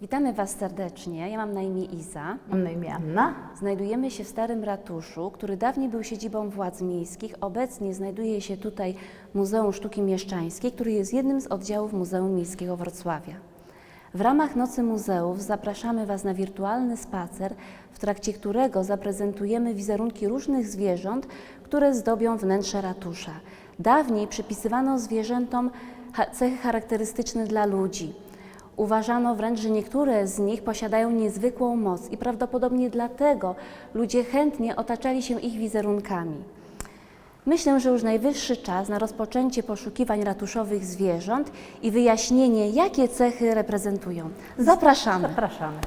Witamy Was serdecznie. Ja mam na imię Iza. Mam na imię Anna. Znajdujemy się w starym ratuszu, który dawniej był siedzibą władz miejskich. Obecnie znajduje się tutaj Muzeum Sztuki Mieszczańskiej, który jest jednym z oddziałów Muzeum Miejskiego Wrocławia. W ramach Nocy Muzeów zapraszamy Was na wirtualny spacer, w trakcie którego zaprezentujemy wizerunki różnych zwierząt, które zdobią wnętrze ratusza. Dawniej przypisywano zwierzętom cechy charakterystyczne dla ludzi. Uważano wręcz, że niektóre z nich posiadają niezwykłą moc i prawdopodobnie dlatego ludzie chętnie otaczali się ich wizerunkami. Myślę, że już najwyższy czas na rozpoczęcie poszukiwań ratuszowych zwierząt i wyjaśnienie, jakie cechy reprezentują. Zapraszamy. Zapraszamy.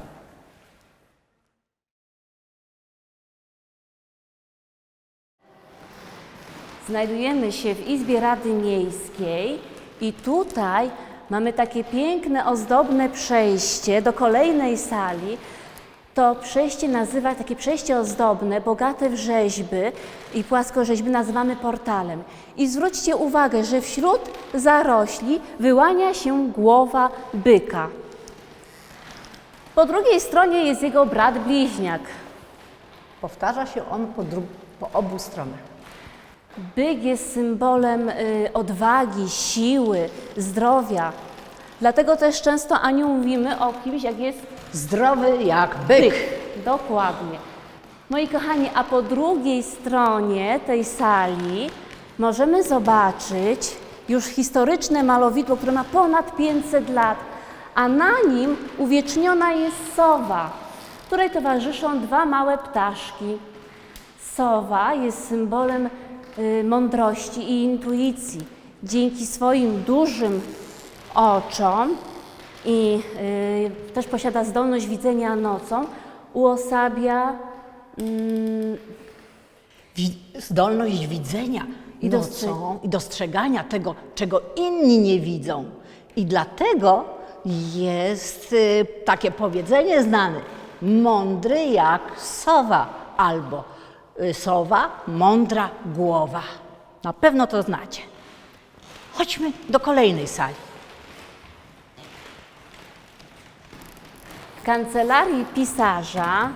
Znajdujemy się w Izbie Rady Miejskiej i tutaj mamy takie piękne, ozdobne przejście do kolejnej sali. To przejście nazywa, takie przejście ozdobne, bogate w rzeźby i płaskorzeźby nazywamy portalem. I zwróćcie uwagę, że wśród zarośli wyłania się głowa byka. Po drugiej stronie jest jego brat bliźniak. Powtarza się on po, po obu stronach. Byk jest symbolem y, odwagi, siły, zdrowia. Dlatego też często Aniu mówimy o kimś, jak jest Zdrowy jak byk. Dokładnie. Moi kochani, a po drugiej stronie tej sali możemy zobaczyć już historyczne malowidło, które ma ponad 500 lat, a na nim uwieczniona jest sowa, której towarzyszą dwa małe ptaszki. Sowa jest symbolem mądrości i intuicji. Dzięki swoim dużym oczom i y, też posiada zdolność widzenia nocą, uosabia mm, zdolność widzenia I nocą, i dostrzegania tego, czego inni nie widzą. I dlatego jest y, takie powiedzenie znane: mądry jak sowa, albo y, sowa, mądra głowa. Na pewno to znacie. Chodźmy do kolejnej sali. W kancelarii pisarza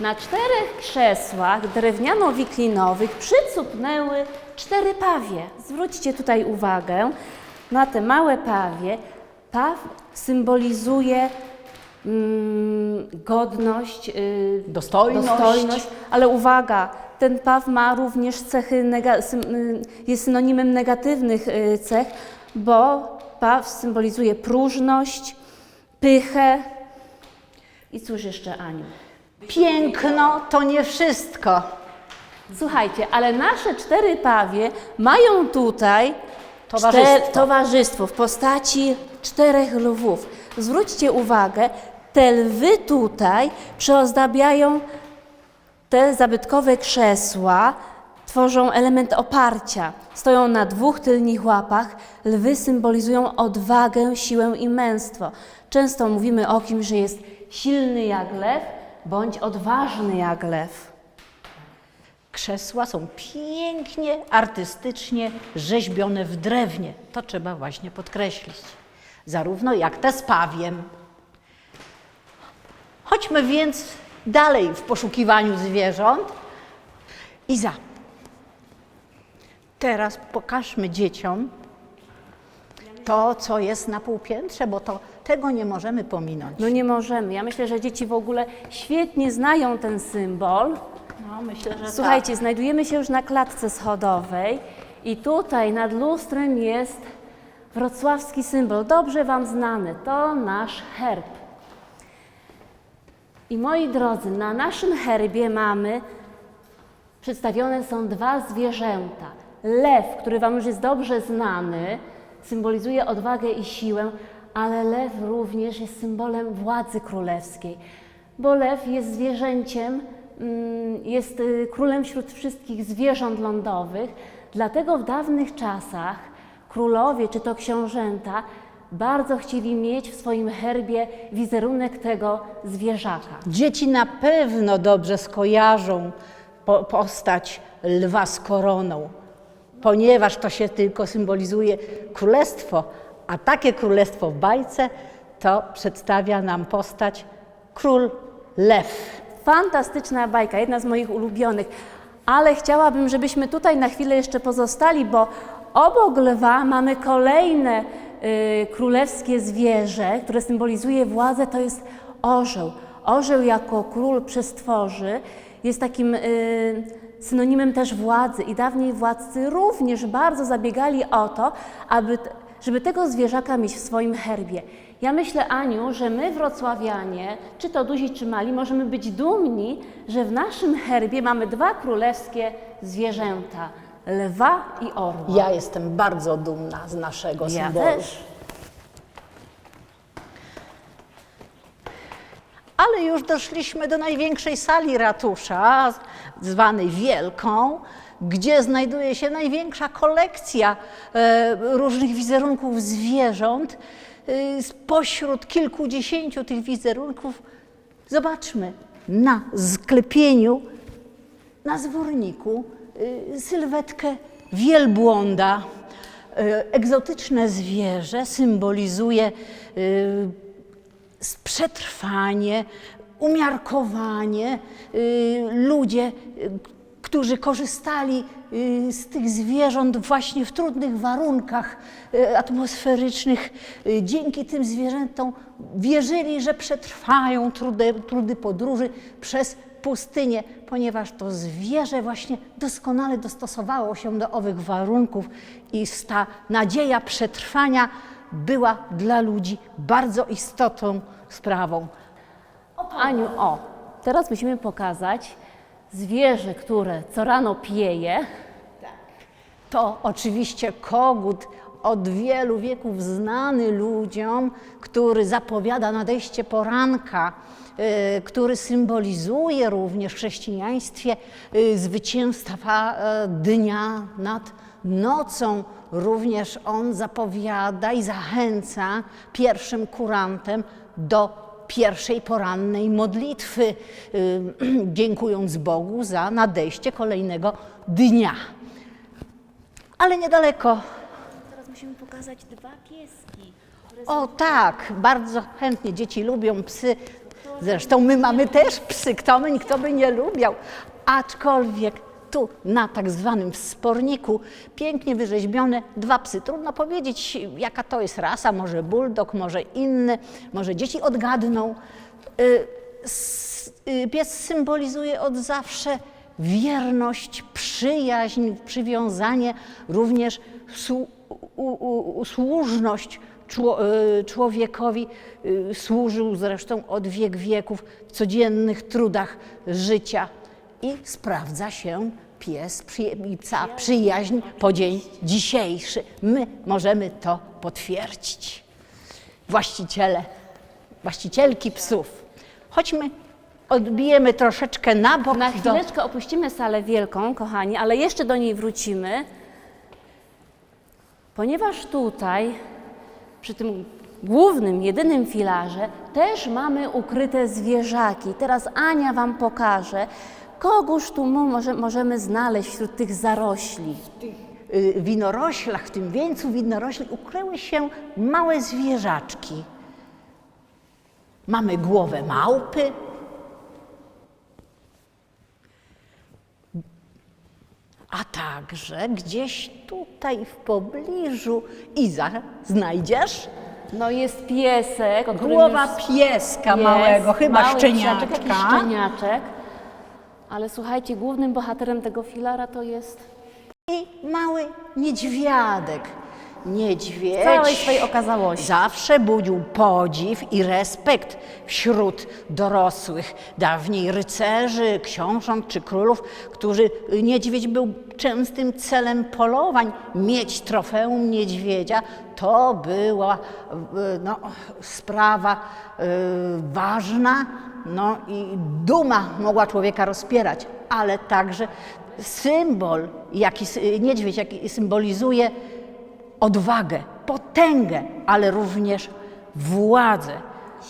na czterech krzesłach drewniano-wiklinowych przycupnęły cztery pawie. Zwróćcie tutaj uwagę na te małe pawie. Paw symbolizuje godność, y, Dostojność. dostojność, ale uwaga, ten paw ma również cechy, y, jest synonimem negatywnych y, cech, bo paw symbolizuje próżność, pychę, i cóż jeszcze, Aniu? Piękno to nie wszystko. Słuchajcie, ale nasze cztery pawie mają tutaj Towarzystwo. towarzystwo w postaci czterech lwów. Zwróćcie uwagę, te lwy tutaj przyozdabiają te zabytkowe krzesła, tworzą element oparcia. Stoją na dwóch tylnych łapach. Lwy symbolizują odwagę, siłę i męstwo. Często mówimy o kimś, że jest silny jak lew, bądź odważny jak lew. Krzesła są pięknie, artystycznie rzeźbione w drewnie. To trzeba właśnie podkreślić. Zarówno jak te z pawiem. Chodźmy więc dalej w poszukiwaniu zwierząt. Iza, teraz pokażmy dzieciom to, co jest na półpiętrze, bo to, tego nie możemy pominąć. No nie możemy. Ja myślę, że dzieci w ogóle świetnie znają ten symbol. No, myślę, że Słuchajcie, znajdujemy się już na klatce schodowej i tutaj nad lustrem jest wrocławski symbol, dobrze Wam znany. To nasz herb. I moi drodzy, na naszym herbie mamy przedstawione są dwa zwierzęta. Lew, który Wam już jest dobrze znany, symbolizuje odwagę i siłę, ale lew również jest symbolem władzy królewskiej, bo lew jest zwierzęciem, mm, jest y, królem wśród wszystkich zwierząt lądowych, dlatego w dawnych czasach królowie czy to książęta bardzo chcieli mieć w swoim herbie wizerunek tego zwierzaka. Dzieci na pewno dobrze skojarzą po, postać lwa z koroną, ponieważ to się tylko symbolizuje królestwo, a takie królestwo w bajce to przedstawia nam postać król lew. Fantastyczna bajka, jedna z moich ulubionych. Ale chciałabym, żebyśmy tutaj na chwilę jeszcze pozostali, bo obok lwa mamy kolejne y, królewskie zwierzę, które symbolizuje władzę, to jest orzeł. Orzeł jako król przestworzy jest takim y, synonimem też władzy i dawniej władcy również bardzo zabiegali o to, aby, żeby tego zwierzaka mieć w swoim herbie. Ja myślę, Aniu, że my wrocławianie, czy to duzi, czy mali, możemy być dumni, że w naszym herbie mamy dwa królewskie zwierzęta, lwa i orła. Ja jestem bardzo dumna z naszego Ja symbolu. też. Ale już doszliśmy do największej sali ratusza, zwanej Wielką, gdzie znajduje się największa kolekcja e, różnych wizerunków zwierząt. E, Spośród kilkudziesięciu tych wizerunków zobaczmy na sklepieniu, na zworniku sylwetkę wielbłąda. Y, Egzotyczne zwierzę symbolizuje y, przetrwanie, umiarkowanie. Y, Ludzie, y, którzy korzystali y, z tych zwierząt właśnie w trudnych warunkach y, atmosferycznych, y, dzięki tym zwierzętom wierzyli, że przetrwają trudy, trudy podróży przez pustynię, ponieważ to zwierzę właśnie doskonale dostosowało się do owych warunków i ta nadzieja przetrwania była dla ludzi bardzo istotną sprawą. Aniu, o, teraz musimy pokazać zwierzę, które co rano pieje. To oczywiście kogut od wielu wieków znany ludziom, który zapowiada nadejście poranka, który symbolizuje również w chrześcijaństwie y, zwycięstwa y, dnia nad nocą. Również on zapowiada i zachęca pierwszym kurantem do pierwszej porannej modlitwy, y, dziękując Bogu za nadejście kolejnego dnia. Ale niedaleko. Teraz musimy pokazać dwa pieski. O tak, bardzo chętnie dzieci lubią psy. Zresztą my mamy też psy, kto by, kto by nie lubiał. Aczkolwiek tu na tak zwanym sporniku pięknie wyrzeźbione dwa psy. Trudno powiedzieć, jaka to jest rasa, może bulldog, może inny, może dzieci odgadną. Y, y, Pies symbolizuje od zawsze wierność, przyjaźń, przywiązanie, również słu- usłużność człowiekowi. y, Służył zresztą od wiek wieków w codziennych trudach życia i sprawdza się pies i psa przyjaźń po dzień dzisiejszy. My możemy to potwierdzić. Właściciele, właścicielki psów. Chodźmy, odbijemy troszeczkę na bok. Na do- chwileczkę opuścimy salę wielką, kochani, ale jeszcze do niej wrócimy, ponieważ tutaj, przy tym głównym, jedynym filarze, też mamy ukryte zwierzaki. Teraz Ania Wam pokaże, kogóż tu może, możemy znaleźć wśród tych zarośli. y, winoroślach, w tym wieńcu winorośli ukryły się małe zwierzaczki. Mamy głowę małpy, a także gdzieś tutaj w pobliżu Iza znajdziesz No jest piesek, o którym głowa już pieska jest, małego, chyba mały szczeniaczka. psiaczek, jakiś szczeniaczek. Ale słuchajcie, głównym bohaterem tego filara to jest I mały niedźwiadek. Niedźwiedź całej swojej okazałości. zawsze budził podziw i respekt wśród dorosłych, dawniej rycerzy, książąt czy królów, którzy niedźwiedź był częstym celem polowań. Mieć trofeum niedźwiedzia to była e, no, sprawa e, ważna no, i duma mogła człowieka rozpierać, ale także symbol, jaki niedźwiedź jaki symbolizuje odwagę, potęgę, ale również władzę.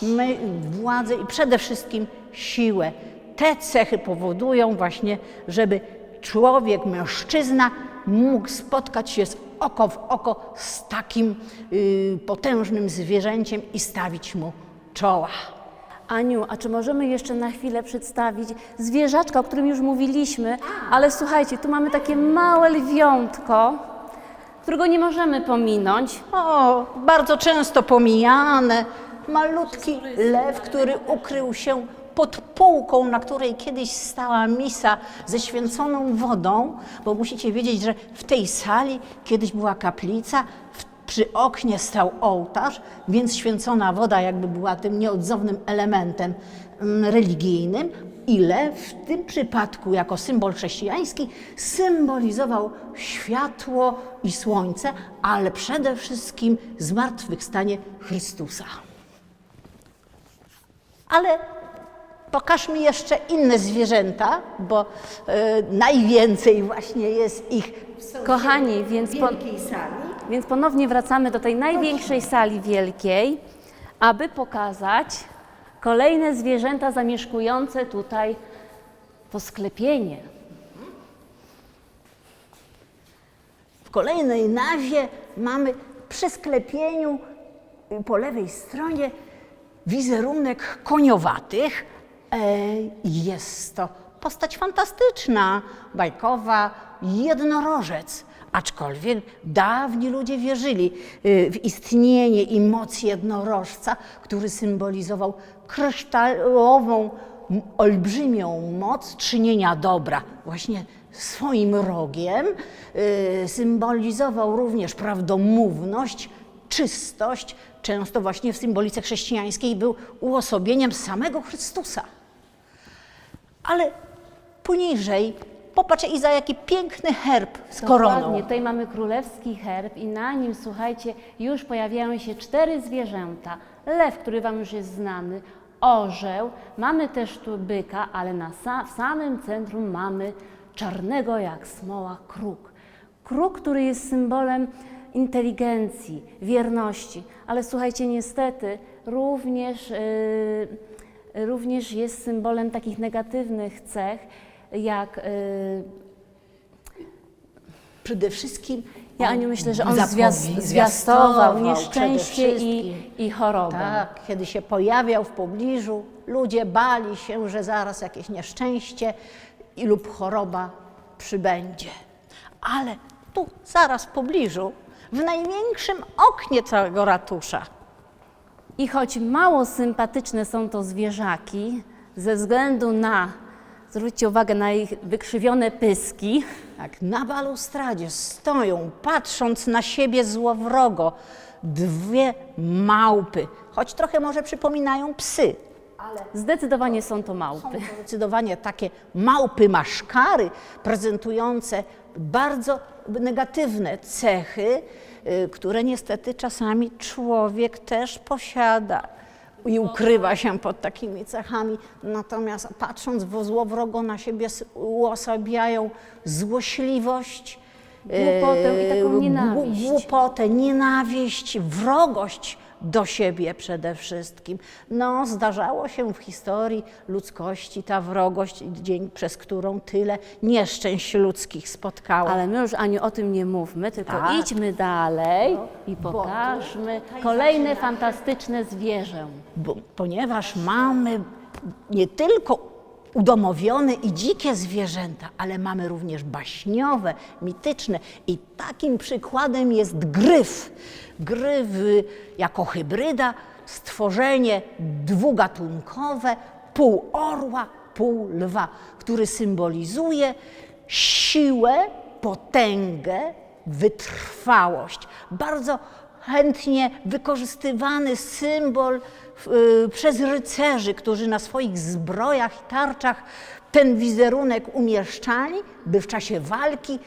My, władzę i przede wszystkim siłę. Te cechy powodują właśnie, żeby człowiek, mężczyzna mógł spotkać się z oko w oko z takim y, potężnym zwierzęciem i stawić mu czoła. Aniu, a czy możemy jeszcze na chwilę przedstawić zwierzaczka, o którym już mówiliśmy, ale słuchajcie, tu mamy takie małe lwiątko, którego nie możemy pominąć. O, bardzo często pomijane. Malutki lew, który ukrył się pod półką, na której kiedyś stała misa ze święconą wodą, bo musicie wiedzieć, że w tej sali kiedyś była kaplica, przy oknie stał ołtarz, więc święcona woda jakby była tym nieodzownym elementem mm, religijnym. I lew w tym przypadku, jako symbol chrześcijański, symbolizował światło i słońce, ale przede wszystkim zmartwychwstanie Chrystusa. Ale pokaż mi jeszcze inne zwierzęta, bo e, najwięcej właśnie jest ich Kochani, więc, po, więc ponownie wracamy do tej największej sali wielkiej, aby pokazać kolejne zwierzęta zamieszkujące tutaj to sklepienie. W kolejnej nawie mamy przy sklepieniu po lewej stronie wizerunek koniowatych. E, Jest to postać fantastyczna, bajkowa, jednorożec. Aczkolwiek dawni ludzie wierzyli y, w istnienie i moc jednorożca, który symbolizował kryształową, olbrzymią moc czynienia dobra. Właśnie swoim rogiem y, symbolizował również prawdomówność, czystość. Często właśnie w symbolice chrześcijańskiej był uosobieniem samego Chrystusa. Ale poniżej, popatrz Iza, jaki piękny herb z koroną. Dokładnie, tutaj mamy królewski herb i na nim, słuchajcie, już pojawiają się cztery zwierzęta. Lew, który Wam już jest znany, orzeł, mamy też tu byka, ale na sa w samym centrum mamy czarnego jak smoła kruk. Kruk, który jest symbolem inteligencji, wierności, ale słuchajcie, niestety również, yy, również jest symbolem takich negatywnych cech, jak yy, Przede wszystkim ja Aniu myślę, że on zwiastował nieszczęście i, i chorobę. Tak, kiedy się pojawiał w pobliżu, ludzie bali się, że zaraz jakieś nieszczęście i lub choroba przybędzie. Ale tu, zaraz w pobliżu, w największym oknie całego ratusza, I choć mało sympatyczne są to zwierzaki, ze względu na, zwróćcie uwagę na ich wykrzywione pyski, jak na balustradzie stoją, patrząc na siebie złowrogo, dwie małpy, choć trochę może przypominają psy, zdecydowanie są to małpy. Zdecydowanie takie małpy maszkary, prezentujące bardzo negatywne cechy, y, które niestety czasami człowiek też posiada i ukrywa się pod takimi cechami. Natomiast patrząc w złowrogo na siebie, uosabiają złośliwość, Głupotę i taką y, nienawiść. gł- głupotę, nienawiść, wrogość do siebie przede wszystkim. No, zdarzało się w historii ludzkości ta wrogość, dzień, przez którą tyle nieszczęść ludzkich spotkało. Ale my już Aniu o tym nie mówmy, tylko Tak. idźmy dalej i bo pokażmy kolejne fantastyczne zwierzę. Bo, ponieważ mamy nie tylko udomowione i dzikie zwierzęta, ale mamy również baśniowe, mityczne i takim przykładem jest gryf. Gryf y, jako hybryda, stworzenie dwugatunkowe, pół orła, pół lwa, który symbolizuje siłę, potęgę, wytrwałość. Bardzo chętnie wykorzystywany symbol przez rycerzy, którzy na swoich zbrojach i tarczach ten wizerunek umieszczali, by w czasie walki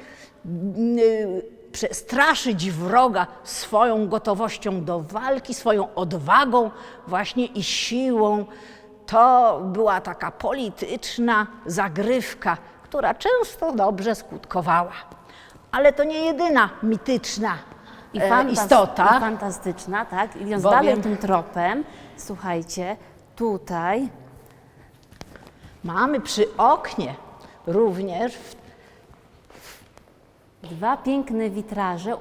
y, przestraszyć wroga swoją gotowością do walki, swoją odwagą właśnie i siłą. To była taka polityczna zagrywka, która często dobrze skutkowała. Ale to nie jedyna mityczna I e, istota. I fantastyczna, tak? Idąc Bowiem- dalej tym tropem, słuchajcie, tutaj Mamy przy oknie również dwa piękne witraże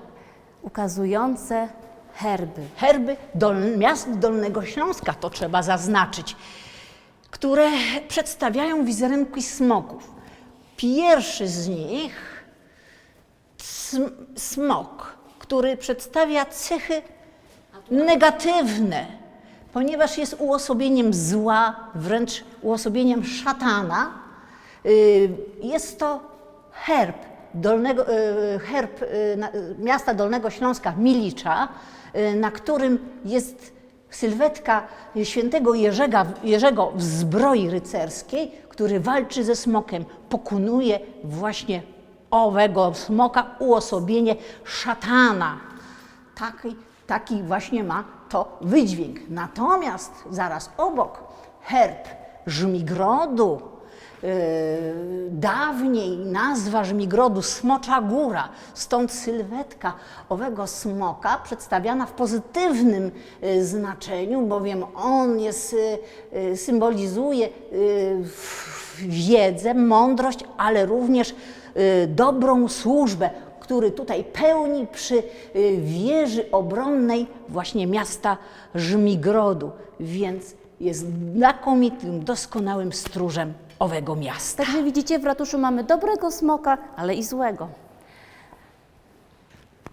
ukazujące herby. herby dol, miast Dolnego Śląska, to trzeba zaznaczyć, które przedstawiają wizerunki smoków. Pierwszy z nich, sm- smok, który przedstawia cechy negatywne, ponieważ jest uosobieniem zła, wręcz uosobieniem szatana. Y, Jest to herb, dolnego, y, herb y, miasta Dolnego Śląska, Milicza, na którym jest sylwetka świętego Jerzego, Jerzego w zbroi rycerskiej, który walczy ze smokiem, pokonuje właśnie owego smoka, uosobienie szatana. Taki, taki właśnie ma to wydźwięk. Natomiast zaraz obok herb Żmigrodu, yy, dawniej nazwa Żmigrodu Smocza Góra, stąd sylwetka owego smoka przedstawiana w pozytywnym yy, znaczeniu, bowiem on jest, yy, yy, symbolizuje yy, wiedzę, mądrość, ale również yy, dobrą służbę, który tutaj pełni przy y, wieży obronnej właśnie miasta Żmigrodu, więc jest znakomitym, doskonałym stróżem owego miasta. Także widzicie, w ratuszu mamy dobrego smoka, ale i złego.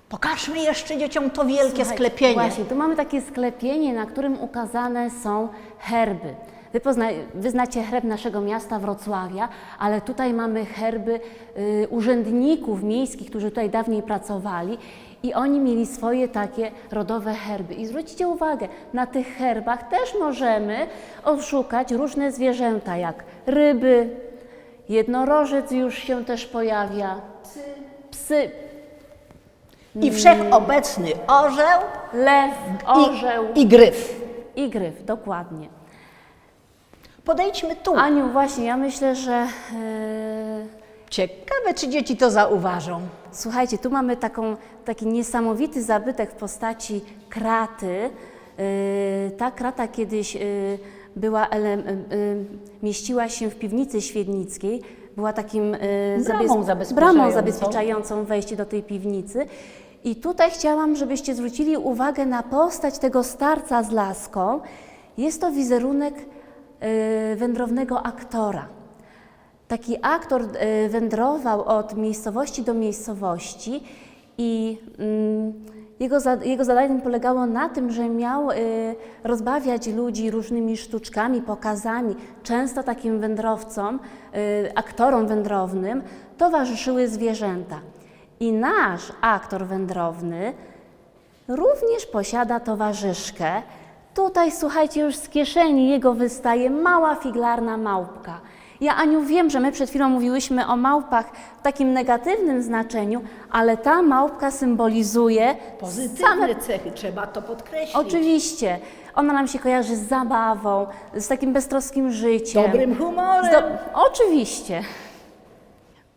Pokażmy jeszcze dzieciom to wielkie Słuchajcie, sklepienie. Właśnie, tu mamy takie sklepienie, na którym ukazane są herby. Wy, pozna, wy znacie herb naszego miasta Wrocławia, ale tutaj mamy herby y, urzędników miejskich, którzy tutaj dawniej pracowali i oni mieli swoje takie rodowe herby. I zwróćcie uwagę, na tych herbach też możemy odszukać różne zwierzęta, jak ryby, jednorożec już się też pojawia, psy, I wszechobecny orzeł lew, orzeł. i, i gryf. I gryf, dokładnie. Podejdźmy tu. Aniu, właśnie, ja myślę, że e, Ciekawe, czy dzieci to zauważą. słuchajcie, tu mamy taką, taki niesamowity zabytek w postaci kraty. E, ta krata kiedyś e, była, ele, e, mieściła się w piwnicy świdnickiej. Była takim e, Bramą zabez- zabezpieczającą. bramą zabezpieczającą wejście do tej piwnicy. I tutaj chciałam, żebyście zwrócili uwagę na postać tego starca z laską. Jest to wizerunek wędrownego aktora. Taki aktor e, wędrował od miejscowości do miejscowości i mm, jego, jego zadaniem polegało na tym, że miał e, rozbawiać ludzi różnymi sztuczkami, pokazami. Często takim wędrowcom, aktorom wędrownym towarzyszyły zwierzęta. I nasz aktor wędrowny również posiada towarzyszkę. Tutaj, słuchajcie, już z kieszeni jego wystaje mała figlarna małpka. Ja, Aniu, wiem, że my przed chwilą mówiłyśmy o małpach w takim negatywnym znaczeniu, ale ta małpka symbolizuje same cechy, trzeba to podkreślić. Oczywiście. Ona nam się kojarzy z zabawą, z takim beztroskim życiem. Dobrym humorem. Do... Oczywiście.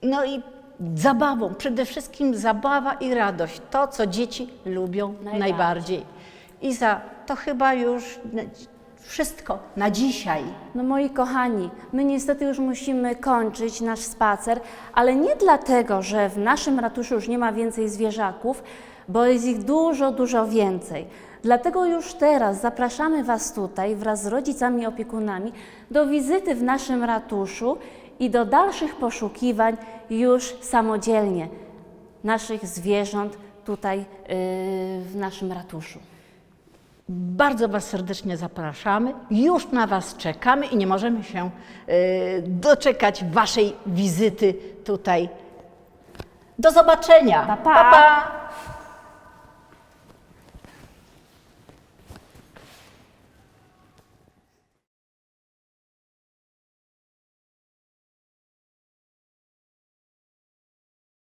No i zabawą, przede wszystkim zabawa i radość, to co dzieci lubią Najbardziej. najbardziej. I za to chyba już wszystko na dzisiaj. No moi kochani, my niestety już musimy kończyć nasz spacer, ale nie dlatego, że w naszym ratuszu już nie ma więcej zwierzaków, bo jest ich dużo, dużo więcej. Dlatego już teraz zapraszamy Was tutaj wraz z rodzicami opiekunami do wizyty w naszym ratuszu i do dalszych poszukiwań już samodzielnie naszych zwierząt tutaj yy, w naszym ratuszu. Bardzo Was serdecznie zapraszamy. Już na Was czekamy i nie możemy się e, doczekać Waszej wizyty tutaj. Do zobaczenia. Pa, pa. pa, pa.